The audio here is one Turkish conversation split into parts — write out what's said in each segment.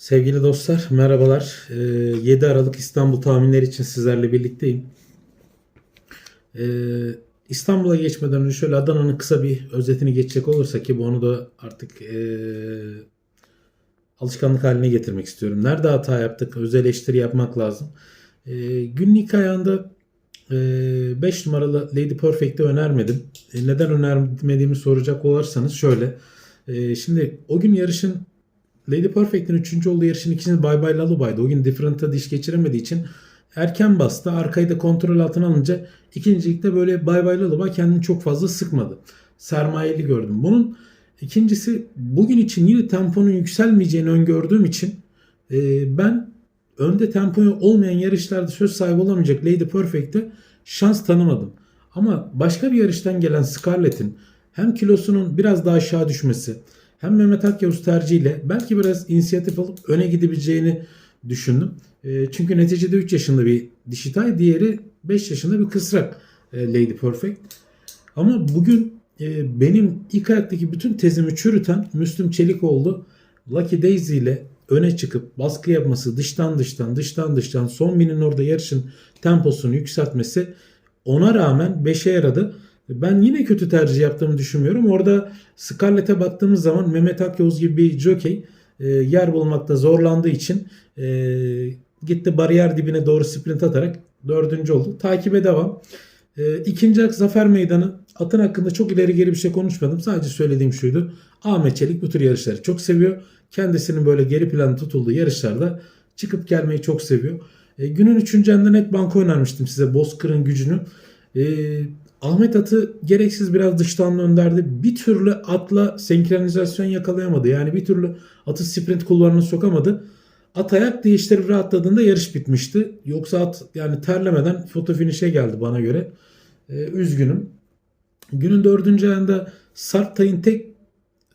Sevgili dostlar, merhabalar. Ee, 7 Aralık İstanbul tahminleri için sizlerle birlikteyim. Ee, İstanbul'a geçmeden önce şöyle Adana'nın kısa bir özetini geçecek olursak ki bu onu da artık ee, alışkanlık haline getirmek istiyorum. Nerede hata yaptık? Öz eleştiri yapmak lazım. Ee, günlük ayağında 5 numaralı Lady Perfect'i önermedim. Neden önermediğimi soracak olursanız şöyle. Şimdi o gün yarışın Lady Perfect'in 3. olduğu yarışın ikincisi Bye Bye Lullaby'dı. O gün Different'a diş geçiremediği için erken bastı. Arkayı da kontrol altına alınca ikincilikte böyle Bye Bye Lullaby kendini çok fazla sıkmadı. Sermayeli gördüm. Bunun ikincisi bugün için yine temponun yükselmeyeceğini öngördüğüm için e, ben önde tempo olmayan yarışlarda söz sahibi olamayacak Lady Perfect'e şans tanımadım. Ama başka bir yarıştan gelen Scarlett'in hem kilosunun biraz daha aşağı düşmesi hem Mehmet Akyavuz tercihiyle belki biraz inisiyatif alıp öne gidebileceğini düşündüm. E, çünkü neticede 3 yaşında bir dişitay, diğeri 5 yaşında bir kısrak e, Lady Perfect. Ama bugün e, benim ilk ayaktaki bütün tezimi çürüten Müslüm Çelikoğlu Lucky Daisy ile öne çıkıp baskı yapması, dıştan dıştan, dıştan dıştan son binin orada yarışın temposunu yükseltmesi ona rağmen 5'e yaradı. Ben yine kötü tercih yaptığımı düşünmüyorum. Orada Scarlett'e baktığımız zaman Mehmet Akyavuz gibi bir jockey e, yer bulmakta zorlandığı için e, gitti bariyer dibine doğru sprint atarak dördüncü oldu. Takibe devam. E, ikinci ak Zafer Meydanı. Atın hakkında çok ileri geri bir şey konuşmadım. Sadece söylediğim şuydu. Ahmet Çelik bu tür yarışları çok seviyor. Kendisinin böyle geri planda tutulduğu yarışlarda çıkıp gelmeyi çok seviyor. E, günün üçüncü net banko önermiştim size Bozkır'ın gücünü. E, Ahmet atı gereksiz biraz dıştan önderdi. Bir türlü atla senkronizasyon yakalayamadı. Yani bir türlü atı sprint kulvarına sokamadı. At ayak değiştirip rahatladığında yarış bitmişti. Yoksa at yani terlemeden foto finish'e geldi bana göre. Ee, üzgünüm. Günün dördüncü ayında Sartay'ın tek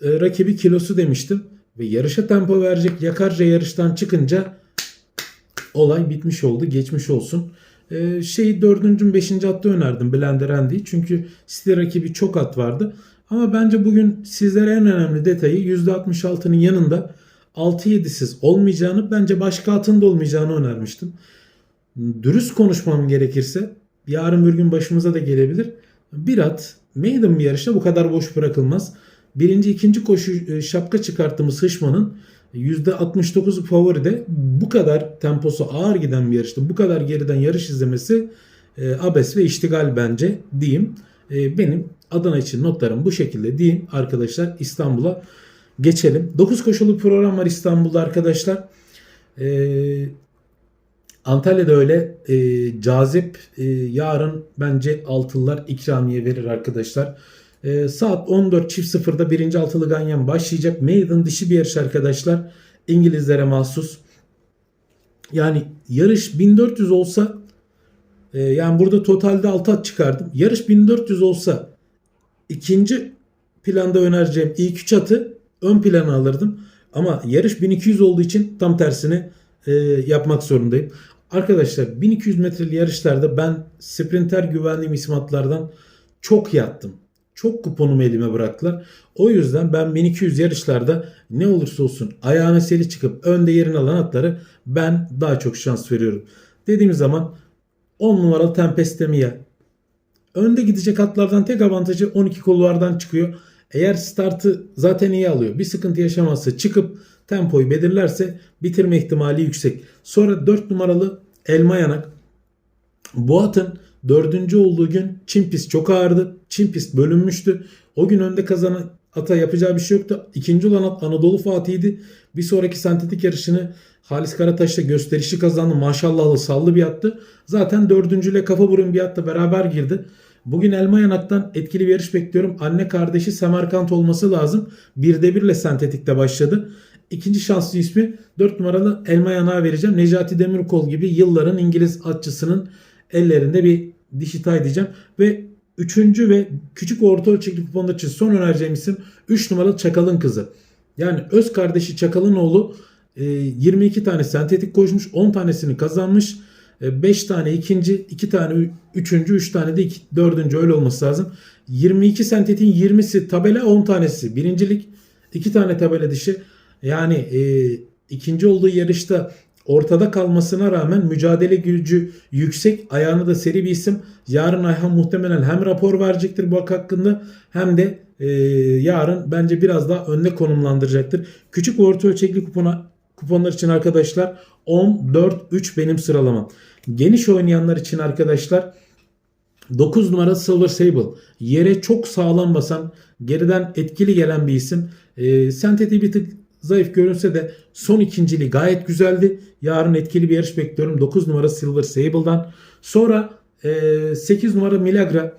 e, rakibi kilosu demiştim. Ve yarışa tempo verecek yakarca yarıştan çıkınca olay bitmiş oldu. Geçmiş olsun. Ee, şeyi dördüncü, beşinci hatta önerdim Blender Andy'yi. Çünkü site rakibi çok at vardı. Ama bence bugün sizlere en önemli detayı %66'nın yanında 6-7'siz olmayacağını bence başka atın da olmayacağını önermiştim. Dürüst konuşmam gerekirse yarın bir gün başımıza da gelebilir. Bir at maiden bir yarışta bu kadar boş bırakılmaz. Birinci ikinci koşu e, şapka çıkarttığımız Hışman'ın %69'u favoride bu kadar temposu ağır giden bir yarışta bu kadar geriden yarış izlemesi e, abes ve iştigal bence diyeyim. E, benim Adana için notlarım bu şekilde diyeyim arkadaşlar İstanbul'a geçelim. 9 koşulu program var İstanbul'da arkadaşlar. E, Antalya'da öyle e, cazip e, yarın bence altılılar ikramiye verir arkadaşlar. E, saat 14 çift sıfırda birinci altılı ganyan başlayacak. Maiden dişi bir yarış arkadaşlar. İngilizlere mahsus. Yani yarış 1400 olsa e, yani burada totalde 6 at çıkardım. Yarış 1400 olsa ikinci planda önereceğim ilk 3 atı ön plana alırdım. Ama yarış 1200 olduğu için tam tersini e, yapmak zorundayım. Arkadaşlar 1200 metreli yarışlarda ben sprinter güvenliğim isim atlardan çok yattım. Çok kuponumu elime bıraktılar. O yüzden ben 1200 yarışlarda ne olursa olsun ayağına seri çıkıp önde yerini alan atları ben daha çok şans veriyorum. Dediğim zaman 10 numaralı Tempestemia. Önde gidecek atlardan tek avantajı 12 kulvardan çıkıyor. Eğer startı zaten iyi alıyor. Bir sıkıntı yaşamazsa çıkıp tempoyu belirlerse bitirme ihtimali yüksek. Sonra 4 numaralı Elma Yanak. Bu atın dördüncü olduğu gün Çin pist çok ağırdı. Çin pist bölünmüştü. O gün önde kazanan ata yapacağı bir şey yoktu. İkinci olan at Anadolu Fatih'iydi. Bir sonraki sentetik yarışını Halis Karataş'ta gösterişi kazandı. Maşallahlı sallı bir attı. Zaten dördüncüyle kafa burun bir atla beraber girdi. Bugün Elma Yanak'tan etkili bir yarış bekliyorum. Anne kardeşi Semerkant olması lazım. Birde birle sentetikte başladı. İkinci şanslı ismi 4 numaralı Elma Yanak'a vereceğim. Necati Demirkol gibi yılların İngiliz atçısının ellerinde bir dişi tay diyeceğim. Ve üçüncü ve küçük orta ölçekli kuponda için son önereceğim isim 3 numaralı Çakal'ın kızı. Yani öz kardeşi Çakal'ın oğlu 22 tane sentetik koşmuş 10 tanesini kazanmış. 5 tane ikinci, 2 tane üçüncü, 3 tane de iki, dördüncü öyle olması lazım. 22 sentetin 20'si tabela 10 tanesi birincilik. 2 tane tabela dışı. Yani e, ikinci olduğu yarışta ortada kalmasına rağmen mücadele gücü yüksek. Ayağını da seri bir isim. Yarın Ayhan muhtemelen hem rapor verecektir bu hak hakkında hem de e, yarın bence biraz daha önde konumlandıracaktır. Küçük orta ölçekli kupona, kuponlar için arkadaşlar 10, 4, 3 benim sıralamam. Geniş oynayanlar için arkadaşlar 9 numara Silver Sable. Yere çok sağlam basan, geriden etkili gelen bir isim. E, sentetiği bir tık zayıf görünse de son ikinciliği gayet güzeldi. Yarın etkili bir yarış bekliyorum. 9 numara Silver Sable'dan. Sonra e, 8 numara Milagra.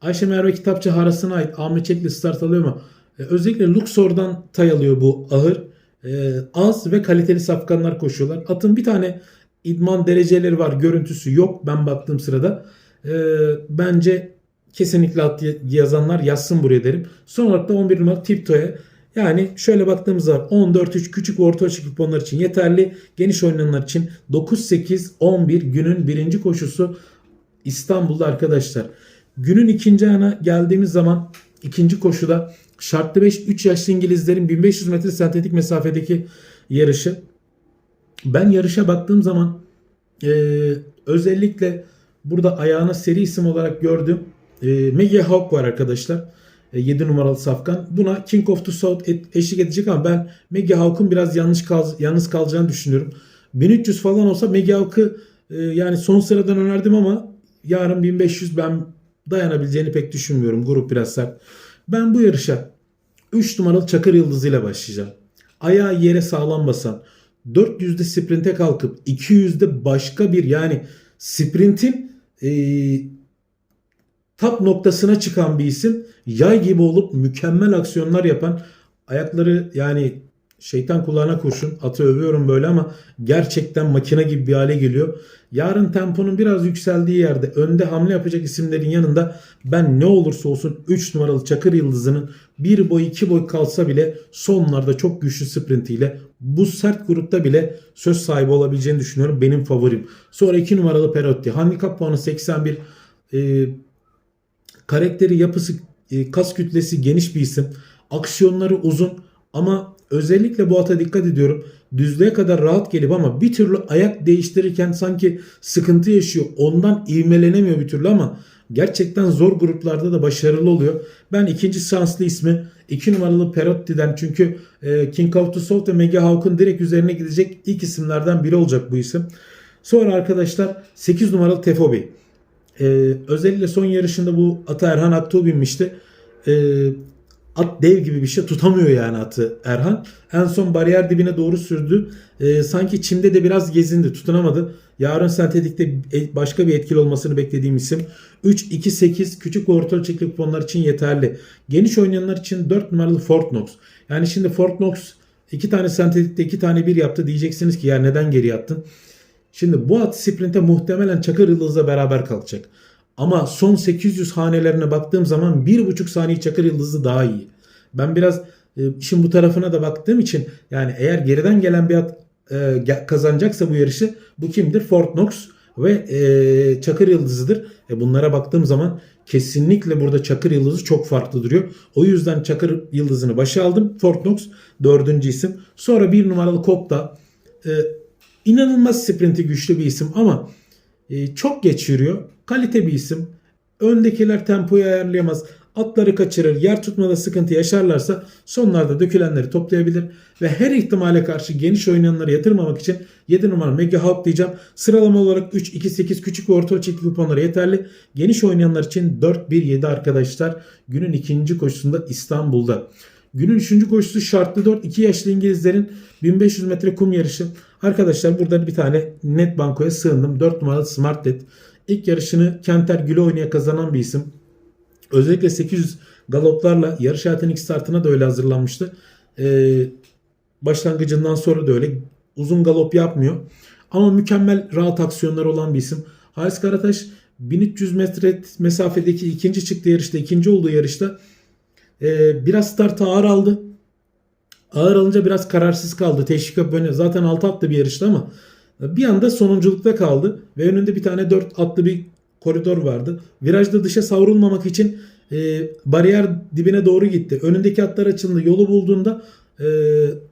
Ayşe Merve Kitapçı Harası'na ait Ahmet Çekli start alıyor ama e, özellikle Luxor'dan tay alıyor bu ahır. E, az ve kaliteli safkanlar koşuyorlar. Atın bir tane idman dereceleri var. Görüntüsü yok ben baktığım sırada. E, bence kesinlikle at yazanlar yazsın buraya derim. Son olarak da 11 numara Tiptoe'ya yani şöyle baktığımızda 14-3 küçük ve orta ölçekli kuponlar için yeterli. Geniş oynayanlar için 9-8-11 günün birinci koşusu İstanbul'da arkadaşlar. Günün ikinci ana geldiğimiz zaman ikinci koşuda şartlı 5 3 yaşlı İngilizlerin 1500 metre sentetik mesafedeki yarışı. Ben yarışa baktığım zaman e, özellikle burada ayağına seri isim olarak gördüğüm e, Maggie Hawk var arkadaşlar. 7 numaralı safkan. Buna King of the South eşlik edecek ama ben Maggie Hawk'un biraz yanlış kal, yalnız kalacağını düşünüyorum. 1300 falan olsa Maggie Hawk'ı e, yani son sıradan önerdim ama yarın 1500 ben dayanabileceğini pek düşünmüyorum. Grup biraz sert. Ben bu yarışa 3 numaralı Çakır Yıldızı ile başlayacağım. Ayağı yere sağlam basan, 400'de sprinte kalkıp 200'de başka bir yani sprintin e, tap noktasına çıkan bir isim. Yay gibi olup mükemmel aksiyonlar yapan ayakları yani şeytan kulağına kurşun. Atı övüyorum böyle ama gerçekten makine gibi bir hale geliyor. Yarın temponun biraz yükseldiği yerde önde hamle yapacak isimlerin yanında ben ne olursa olsun 3 numaralı Çakır Yıldızı'nın bir boy iki boy kalsa bile sonlarda çok güçlü sprintiyle bu sert grupta bile söz sahibi olabileceğini düşünüyorum. Benim favorim. Sonra 2 numaralı Perotti. Handikap puanı 81. Ee, karakteri, yapısı, e, kas kütlesi geniş bir isim. Aksiyonları uzun ama özellikle bu ata dikkat ediyorum. Düzlüğe kadar rahat gelip ama bir türlü ayak değiştirirken sanki sıkıntı yaşıyor. Ondan ivmelenemiyor bir türlü ama gerçekten zor gruplarda da başarılı oluyor. Ben ikinci şanslı ismi 2 numaralı Perotti'den çünkü e, King of the South ve Mega Hawk'ın direkt üzerine gidecek ilk isimlerden biri olacak bu isim. Sonra arkadaşlar 8 numaralı Tefobi. Ee, özellikle son yarışında bu ata Erhan Aktuğ binmişti. Ee, at dev gibi bir şey tutamıyor yani atı Erhan. En son bariyer dibine doğru sürdü. Ee, sanki çimde de biraz gezindi tutunamadı. Yarın sentetikte başka bir etkili olmasını beklediğim isim. 3-2-8 küçük orta ölçekli kuponlar için yeterli. Geniş oynayanlar için 4 numaralı Fort Knox. Yani şimdi Fort Knox iki tane sentetikte iki tane bir yaptı. Diyeceksiniz ki ya neden geri attın? Şimdi bu at sprinte muhtemelen Çakır Yıldız'la beraber kalkacak. Ama son 800 hanelerine baktığım zaman 1,5 saniye Çakır Yıldız'ı daha iyi. Ben biraz e, işin bu tarafına da baktığım için yani eğer geriden gelen bir at e, kazanacaksa bu yarışı bu kimdir? Fort Knox ve e, Çakır Yıldızı'dır. E, bunlara baktığım zaman kesinlikle burada Çakır Yıldızı çok farklı duruyor. O yüzden Çakır Yıldızı'nı başa aldım. Fort Knox dördüncü isim. Sonra bir numaralı Kopta. E, İnanılmaz sprinti güçlü bir isim ama e, çok geç. Kalite bir isim. Öndekiler tempoyu ayarlayamaz. Atları kaçırır. Yer tutmada sıkıntı yaşarlarsa sonlarda dökülenleri toplayabilir. Ve her ihtimale karşı geniş oynayanları yatırmamak için 7 numara Mega Hawk diyeceğim. Sıralama olarak 3, 2, 8 küçük ve orta ölçekli kuponlara yeterli. Geniş oynayanlar için 4, 1, 7 arkadaşlar. Günün ikinci koşusunda İstanbul'da. Günün üçüncü koşusu şartlı 4 2 yaşlı İngilizlerin 1500 metre kum yarışı. Arkadaşlar burada bir tane net bankoya sığındım. 4 numaralı Smart Net. İlk yarışını Kenter Güle oynaya kazanan bir isim. Özellikle 800 galoplarla yarış hayatının ilk startına da öyle hazırlanmıştı. Ee, başlangıcından sonra da öyle uzun galop yapmıyor. Ama mükemmel rahat aksiyonları olan bir isim. Haris Karataş 1300 metre mesafedeki ikinci çıktı yarışta, ikinci olduğu yarışta e, biraz start ağır aldı. Ağır alınca biraz kararsız kaldı. Teşvik böyle zaten 6 atlı bir yarıştı ama bir anda sonunculukta kaldı ve önünde bir tane 4 atlı bir koridor vardı. Virajda dışa savrulmamak için e, bariyer dibine doğru gitti. Önündeki atlar açıldı. Yolu bulduğunda e,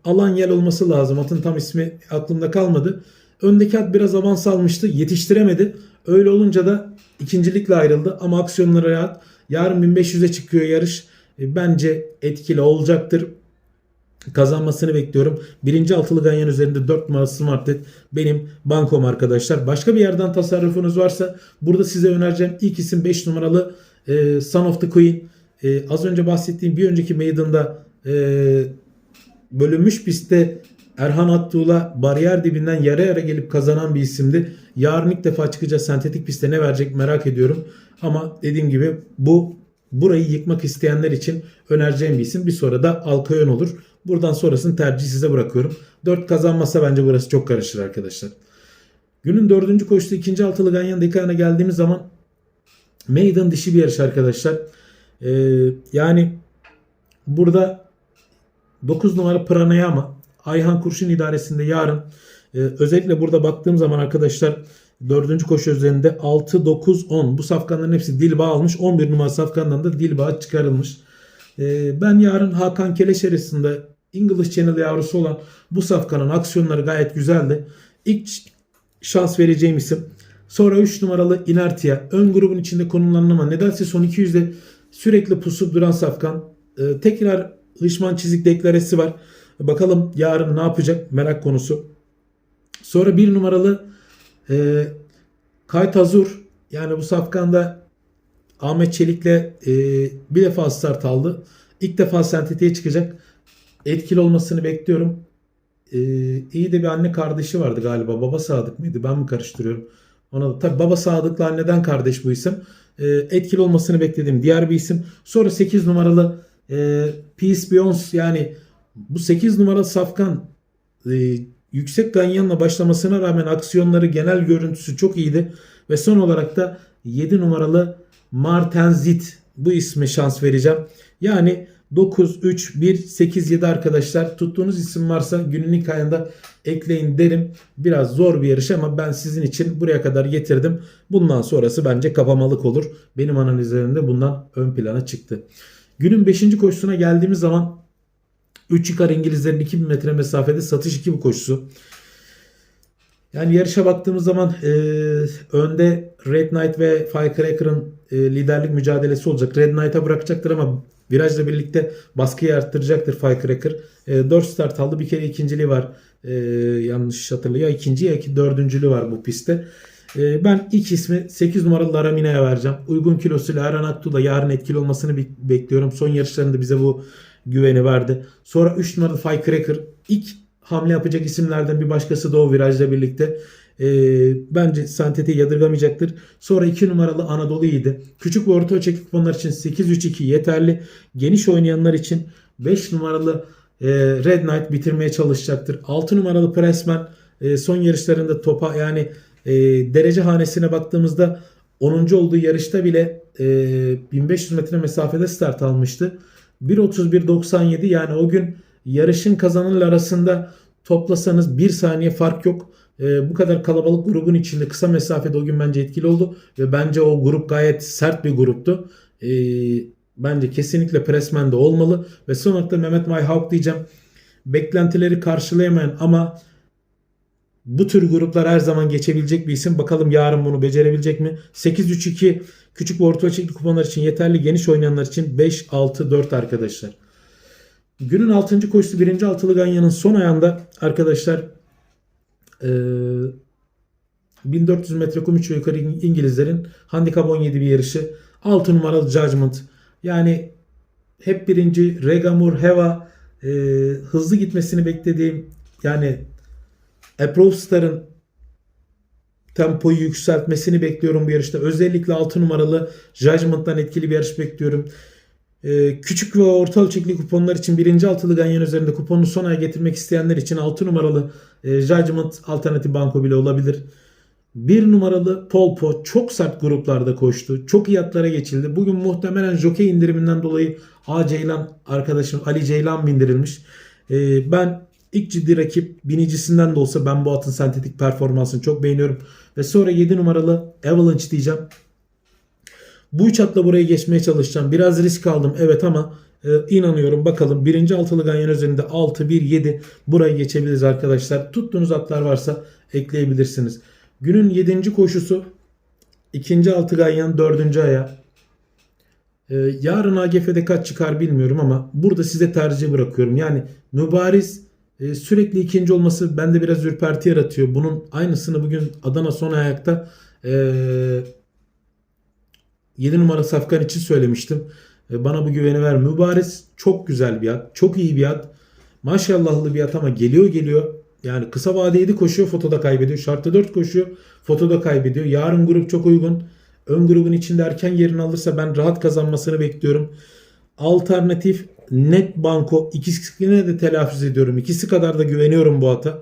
alan yel olması lazım. Atın tam ismi aklımda kalmadı. Öndeki at biraz avans almıştı. Yetiştiremedi. Öyle olunca da ikincilikle ayrıldı. Ama aksiyonları rahat. Yarın 1500'e çıkıyor yarış. E, bence etkili olacaktır. Kazanmasını bekliyorum. Birinci altılı ganyan üzerinde 4 numaralı Smartet benim bankom arkadaşlar. Başka bir yerden tasarrufunuz varsa burada size önereceğim ilk isim 5 numaralı e, Son of the Queen. E, az önce bahsettiğim bir önceki meydanında e, bölünmüş pistte Erhan Attuğ'la bariyer dibinden yara yara gelip kazanan bir isimdi. Yarın ilk defa çıkacak sentetik pistte ne verecek merak ediyorum. Ama dediğim gibi bu burayı yıkmak isteyenler için önereceğim bir isim. Bir sonra da Alkayon olur. Buradan sonrasını tercih size bırakıyorum. 4 kazanmasa bence burası çok karışır arkadaşlar. Günün dördüncü koştu ikinci altılı ganyan dekana geldiğimiz zaman meydan dişi bir yarış arkadaşlar. Ee, yani burada 9 numara Pranayama Ayhan Kurşun idaresinde yarın e, özellikle burada baktığım zaman arkadaşlar 4. koşu üzerinde 6, 9, 10 bu safkanların hepsi Dilba almış. 11 numara safkandan da Dilba çıkarılmış. E, ben yarın Hakan Keleş arasında English Channel yavrusu olan bu safkanın aksiyonları gayet güzeldi. İlk şans vereceğim isim. Sonra 3 numaralı Inertia. Ön grubun içinde konumlanan ama nedense son 200'de sürekli pusup duran safkan. E, tekrar Hışman çizik deklaresi var. Bakalım yarın ne yapacak merak konusu. Sonra bir numaralı e, Kayt Azur. Yani bu safkanda Ahmet Çelik'le e, bir defa start aldı. İlk defa sentetiğe çıkacak. Etkili olmasını bekliyorum. E, iyi de bir anne kardeşi vardı galiba. Baba Sadık mıydı? Ben mi karıştırıyorum? Ona da tabii Baba Sadık'la anneden kardeş bu isim. E, etkili olmasını beklediğim diğer bir isim. Sonra 8 numaralı e, Peace Beyoncé yani bu 8 numaralı Safkan e, yüksek ganyanla başlamasına rağmen aksiyonları genel görüntüsü çok iyiydi. Ve son olarak da 7 numaralı Martenzit bu isme şans vereceğim. Yani 9, 3, 1, 8, 7 arkadaşlar tuttuğunuz isim varsa günün ilk ayında ekleyin derim. Biraz zor bir yarış ama ben sizin için buraya kadar getirdim. Bundan sonrası bence kapamalık olur. Benim analizlerimde bundan ön plana çıktı. Günün 5. koşusuna geldiğimiz zaman 3 yıkar İngilizlerin 2000 metre mesafede satış 2 bu koşusu. Yani yarışa baktığımız zaman e, önde Red Knight ve Firecracker'ın e, liderlik mücadelesi olacak. Red Knight'a bırakacaktır ama virajla birlikte baskıyı arttıracaktır Firecracker. E, 4 start aldı. Bir kere ikinciliği var. E, yanlış hatırlıyor. İkinci ya iki dördüncülüğü var bu pistte. E, ben ilk ismi 8 numaralı Laramina'ya vereceğim. Uygun kilosuyla Erhan Aktu da yarın etkili olmasını be- bekliyorum. Son yarışlarında bize bu güveni verdi. Sonra 3 numaralı Firecracker ilk hamle yapacak isimlerden bir başkası da o virajla birlikte. E, bence Santete yadırgamayacaktır. Sonra 2 numaralı Anadolu iyiydi. Küçük ve orta ölçekli kuponlar için 8-3-2 yeterli. Geniş oynayanlar için 5 numaralı e, Red Knight bitirmeye çalışacaktır. 6 numaralı Pressman e, son yarışlarında topa yani e, derece hanesine baktığımızda 10. olduğu yarışta bile e, 1500 metre mesafede start almıştı. 1.31.97 yani o gün yarışın kazananlar arasında toplasanız bir saniye fark yok. E, bu kadar kalabalık grubun içinde kısa mesafede o gün bence etkili oldu. Ve bence o grup gayet sert bir gruptu. E, bence kesinlikle Pressman'de olmalı. Ve son olarak da Mehmet Mayhawk diyeceğim. Beklentileri karşılayamayan ama bu tür gruplar her zaman geçebilecek bir isim. Bakalım yarın bunu becerebilecek mi? 8-3-2 küçük ve orta ölçekli kuponlar için yeterli. Geniş oynayanlar için 5-6-4 arkadaşlar. Günün 6. koşusu 1. altılı ganyanın son ayağında arkadaşlar e, 1400 metre kum 3 ve yukarı İngilizlerin handikap 17 bir yarışı. 6 numaralı Judgment. Yani hep birinci Regamur Heva e, hızlı gitmesini beklediğim yani Approve Star'ın tempoyu yükseltmesini bekliyorum bu yarışta. Özellikle 6 numaralı Judgment'tan etkili bir yarış bekliyorum. Ee, küçük ve orta ölçekli kuponlar için birinci altılı ganyan üzerinde kuponunu son aya getirmek isteyenler için 6 numaralı e, Judgment alternatif banko bile olabilir. 1 numaralı Polpo çok sert gruplarda koştu. Çok iyi atlara geçildi. Bugün muhtemelen jockey indiriminden dolayı A Ceylan arkadaşım Ali Ceylan bindirilmiş. Ee, ben ilk ciddi rakip binicisinden de olsa ben bu atın sentetik performansını çok beğeniyorum. Ve sonra 7 numaralı Avalanche diyeceğim. Bu üç atla buraya geçmeye çalışacağım. Biraz risk aldım evet ama Ee, inanıyorum bakalım birinci altılı ganyan üzerinde 6 1 7 burayı geçebiliriz arkadaşlar. Tuttuğunuz atlar varsa ekleyebilirsiniz. Günün 7. koşusu ikinci altı ganyan 4. aya. Ee, yarın AGF'de kaç çıkar bilmiyorum ama burada size tercih bırakıyorum. Yani mübariz e, sürekli ikinci olması bende biraz ürperti yaratıyor. Bunun aynısını bugün Adana son ayakta e, 7 numara Safkan için söylemiştim. E, bana bu güveni ver. Mübariz çok güzel bir at. Çok iyi bir at. Maşallahlı bir at ama geliyor geliyor. Yani kısa vade 7 koşuyor fotoda kaybediyor. Şartta 4 koşuyor fotoda kaybediyor. Yarın grup çok uygun. Ön grubun içinde erken yerini alırsa ben rahat kazanmasını bekliyorum. Alternatif net banko ikisine de telaffuz ediyorum. İkisi kadar da güveniyorum bu ata.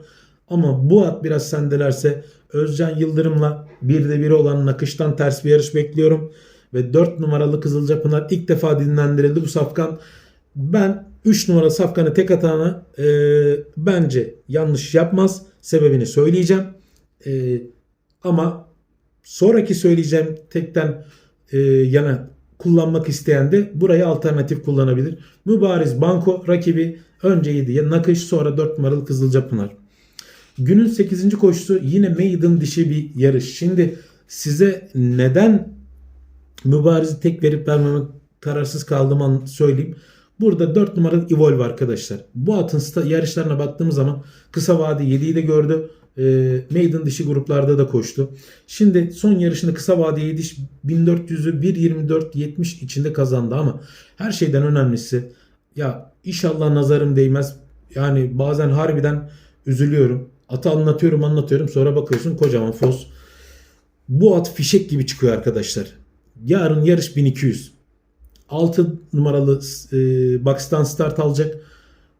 Ama bu at biraz sendelerse Özcan Yıldırım'la bir de biri olan nakıştan ters bir yarış bekliyorum. Ve 4 numaralı Kızılcapınar ilk defa dinlendirildi bu safkan. Ben 3 numaralı safkanı tek atağına e, bence yanlış yapmaz. Sebebini söyleyeceğim. E, ama sonraki söyleyeceğim tekten e, yana kullanmak isteyen de burayı alternatif kullanabilir. Mübariz Banko rakibi önce 7'ye nakış sonra 4 numaralı Kızılcapınar. Günün 8. koşusu yine maiden dişi bir yarış. Şimdi size neden Mübarizi tek verip vermemek kararsız kaldığım an söyleyeyim. Burada 4 numaralı Evolve arkadaşlar. Bu atın yarışlarına baktığımız zaman kısa vade 7'yi de gördü. E, maiden dışı gruplarda da koştu. Şimdi son yarışını kısa vade 7 1400'ü 1.24.70 içinde kazandı ama her şeyden önemlisi ya inşallah nazarım değmez. Yani bazen harbiden üzülüyorum. Atı anlatıyorum anlatıyorum sonra bakıyorsun kocaman fos. Bu at fişek gibi çıkıyor arkadaşlar. Yarın yarış 1200. 6 numaralı e, box'tan start alacak.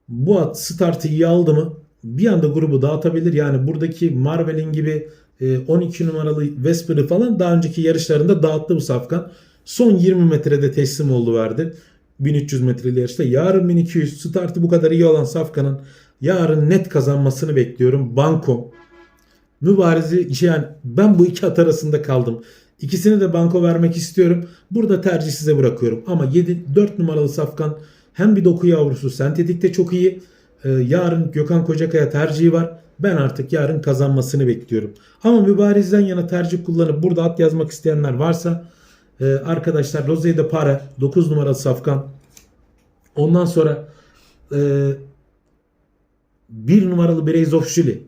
Bu at startı iyi aldı mı bir anda grubu dağıtabilir. Yani buradaki Marvel'in gibi e, 12 numaralı Vesper'ı falan daha önceki yarışlarında dağıttı bu safkan. Son 20 metrede teslim oldu verdi. 1300 metreli yarışta. Yarın 1200 startı bu kadar iyi olan safkanın yarın net kazanmasını bekliyorum. Banko. Mübarizi şey yani ben bu iki at arasında kaldım. İkisini de banko vermek istiyorum. Burada tercih size bırakıyorum. Ama 7 4 numaralı safkan hem bir doku yavrusu sentetikte çok iyi. Ee, yarın Gökhan Kocakaya tercihi var. Ben artık yarın kazanmasını bekliyorum. Ama mübarizden yana tercih kullanıp burada at yazmak isteyenler varsa e, arkadaşlar Rosé de Para 9 numaralı safkan. Ondan sonra e, 1 numaralı Braze of Julie.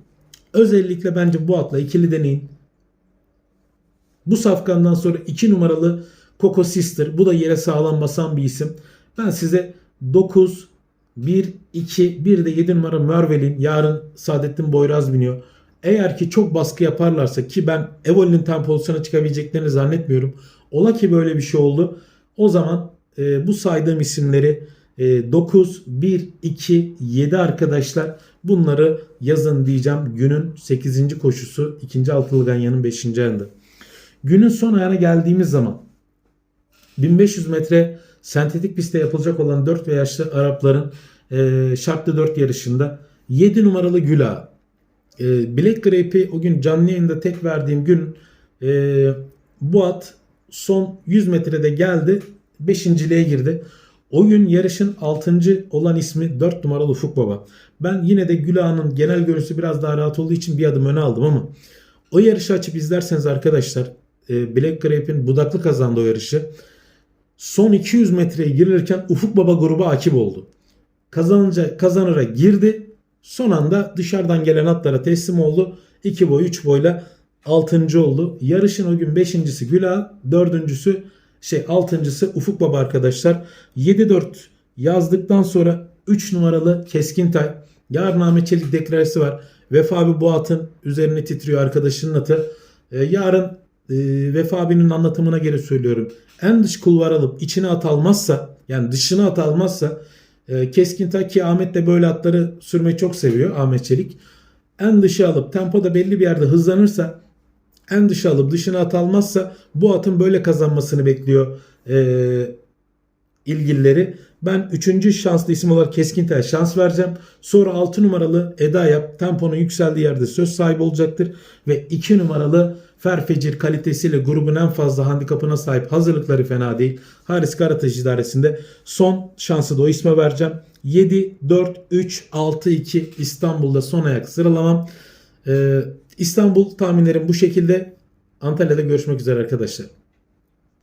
Özellikle bence bu atla ikili deneyin. Bu safkandan sonra 2 numaralı Coco Sister. Bu da yere sağlam basan bir isim. Ben size 9, 1, 2, 1 de 7 numara Mervel'in yarın Saadettin Boyraz biniyor. Eğer ki çok baskı yaparlarsa ki ben Evolin'in temposuna çıkabileceklerini zannetmiyorum. Ola ki böyle bir şey oldu. O zaman e, bu saydığım isimleri e, 9, 1, 2, 7 arkadaşlar bunları yazın diyeceğim. Günün 8. koşusu 2. altılı ganyanın 5. ayında. Günün son ayağına geldiğimiz zaman 1500 metre sentetik pistte yapılacak olan 4 ve yaşlı Arapların e, şartlı 4 yarışında 7 numaralı Güla. E, Black Grape'i o gün canlı yayında tek verdiğim gün e, bu at son 100 metrede geldi. 5.liğe girdi. O gün yarışın 6. olan ismi 4 numaralı Ufuk Baba. Ben yine de Gülağ'ın genel görüntüsü biraz daha rahat olduğu için bir adım öne aldım ama o yarışı açıp izlerseniz arkadaşlar e, Black Grape'in budaklı kazandı o yarışı. Son 200 metreye girilirken Ufuk Baba grubu akip oldu. Kazanınca kazanıra girdi. Son anda dışarıdan gelen atlara teslim oldu. 2 boy 3 boyla 6. oldu. Yarışın o gün 5.si Güla, 4.sü şey 6.sı Ufuk Baba arkadaşlar. 7-4 yazdıktan sonra 3 numaralı Keskintay. Yarın Ahmet Çelik deklarası var. Vefa abi bu atın üzerine titriyor arkadaşının atı. Ee, yarın e, Vefa abinin anlatımına göre söylüyorum. En dış kulvar alıp içine at almazsa yani dışına at almazsa e, Keskintay ki Ahmet de böyle atları sürmeyi çok seviyor Ahmet Çelik. En dışı alıp tempoda belli bir yerde hızlanırsa en dışı alıp dışına at almazsa bu atın böyle kazanmasını bekliyor. Ee, ilgilileri. Ben 3. şanslı isim olarak Keskintel şans vereceğim. Sonra 6 numaralı Eda Yap temponun yükseldiği yerde söz sahibi olacaktır. Ve 2 numaralı Ferfecir kalitesiyle grubun en fazla handikapına sahip hazırlıkları fena değil. Haris Karataş idaresinde son şansı da o isme vereceğim. 7, 4, 3, 6, 2 İstanbul'da son ayak sıralamam. Ee, İstanbul tahminlerim bu şekilde. Antalya'da görüşmek üzere arkadaşlar.